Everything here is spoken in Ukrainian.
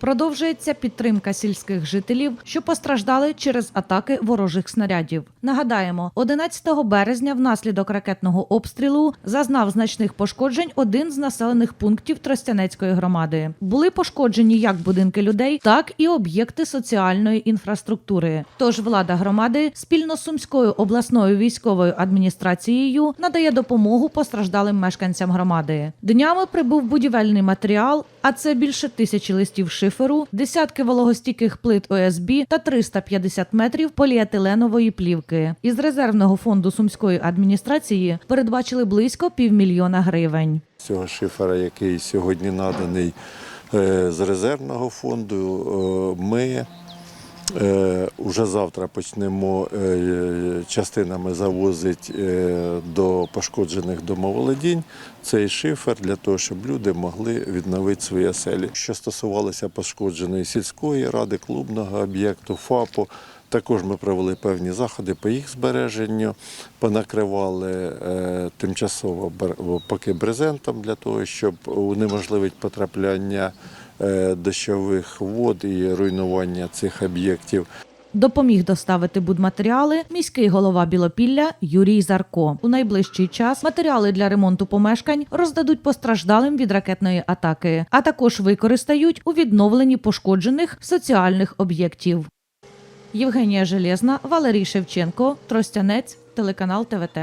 Продовжується підтримка сільських жителів, що постраждали через атаки ворожих снарядів. Нагадаємо, 11 березня внаслідок ракетного обстрілу зазнав значних пошкоджень один з населених пунктів Тростянецької громади. Були пошкоджені як будинки людей, так і об'єкти соціальної інфраструктури. Тож влада громади спільно з Сумською обласною військовою адміністрацією надає допомогу постраждалим мешканцям громади. Днями прибув будівельний матеріал, а це більше тисячі листів шиферу, десятки вологостійких плит ОСБ та 350 метрів поліетиленової плівки. Із резервного фонду сумської адміністрації передбачили близько півмільйона гривень. цього шифера, який сьогодні наданий е, з резервного фонду, е, ми вже завтра почнемо е, частинами завозити е, до пошкоджених домоволодінь цей шифер для того, щоб люди могли відновити свої оселі. Що стосувалося пошкодженої сільської ради, клубного об'єкту, ФАПу, також ми провели певні заходи по їх збереженню, понакривали е, тимчасово поки брезентом для того, щоб унеможливити потрапляння дощових вод і руйнування цих об'єктів. Допоміг доставити будматеріали міський голова Білопілля Юрій Зарко. У найближчий час матеріали для ремонту помешкань роздадуть постраждалим від ракетної атаки, а також використають у відновленні пошкоджених соціальних об'єктів. Євгенія Железна, Валерій Шевченко, Тростянець, телеканал ТВТ.